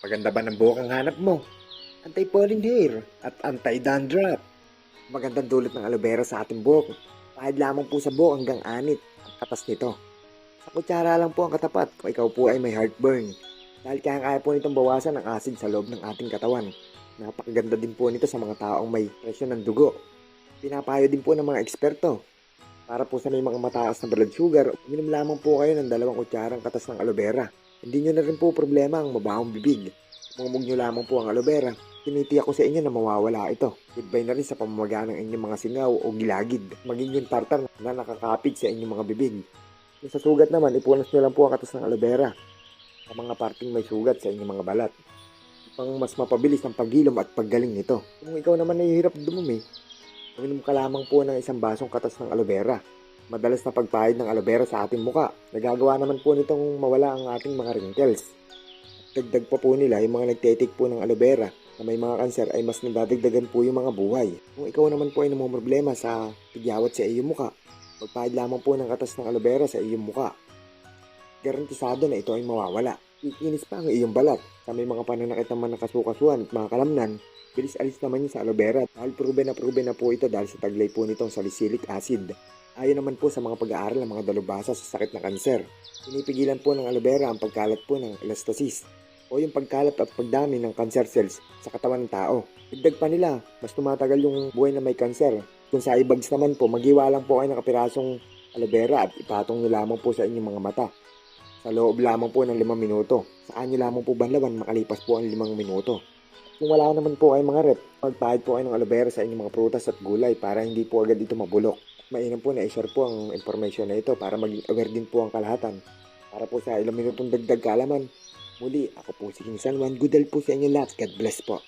Maganda ba ng buhok ang hanap mo? Anti-pollen hair at anti-dandruff. Magandang dulot ng aloe vera sa ating buhok. Kahit lamang po sa buhok hanggang anit ang katas nito. Sa kutsara lang po ang katapat kung ikaw po ay may heartburn. Dahil kaya-kaya po nitong bawasan ang acid sa loob ng ating katawan. Napakaganda din po nito sa mga taong may presyon ng dugo. Pinapayo din po ng mga eksperto. Para po sa may mga mataas na blood sugar, uminom lamang po kayo ng dalawang kutsarang katas ng aloe vera. Hindi nyo na rin po problema ang mabahong bibig. Mumug nyo lamang po ang aloe vera. Tinitiyak ko sa inyo na mawawala ito. Goodbye na rin sa pamamaga ng inyong mga singaw o gilagid. Maging yung tartar na nakakapit sa inyong mga bibig. Sa sugat naman, ipunas nyo lang po ang katas ng aloe vera sa mga parting may sugat sa inyong mga balat. Pang mas mapabilis ang paghilom at paggaling nito. Kung ikaw naman nahihirap dumumi, uminom ka lamang po ng isang basong katas ng aloe vera. Madalas na pagpahid ng aloe vera sa ating muka. Nagagawa naman po nitong mawala ang ating mga wrinkles. At dagdag pa po nila yung mga nagtetik po ng aloe vera na may mga kanser ay mas nadadagdagan po yung mga buhay. Kung ikaw naman po ay namumroblema sa tigyawat sa iyong muka, magpahid lamang po ng katas ng aloe vera sa iyong muka. Garantisado na ito ay mawawala. Ikinis pa ang iyong balat. Sa may mga pananakit naman ng kasukasuan at mga kalamnan, bilis alis naman yun sa aloe vera dahil proven na proven na po ito dahil sa taglay po nitong salicylic acid. Ayon naman po sa mga pag-aaral ng mga dalubhasa sa sakit ng kanser, pinipigilan po ng aloe vera ang pagkalat po ng elastasis o yung pagkalat at pagdami ng cancer cells sa katawan ng tao. Dagdag pa nila, mas tumatagal yung buhay na may kanser. Kung sa ibags naman po, magiwa lang po kayo ng kapirasong aloe vera at ipatong nyo lamang po sa inyong mga mata. Sa loob lamang po ng limang minuto. Saan nyo lamang po banlawan makalipas po ang limang minuto. Kung wala naman po ay mga rep, magpahid po kayo ng aloe vera sa inyong mga prutas at gulay para hindi po agad ito mabulok mainam po na i-share po ang information na ito para maging aware din po ang kalahatan. Para po sa ilang minutong dagdag kaalaman. Muli, ako po si King San Juan. Good po sa inyo lahat. God bless po.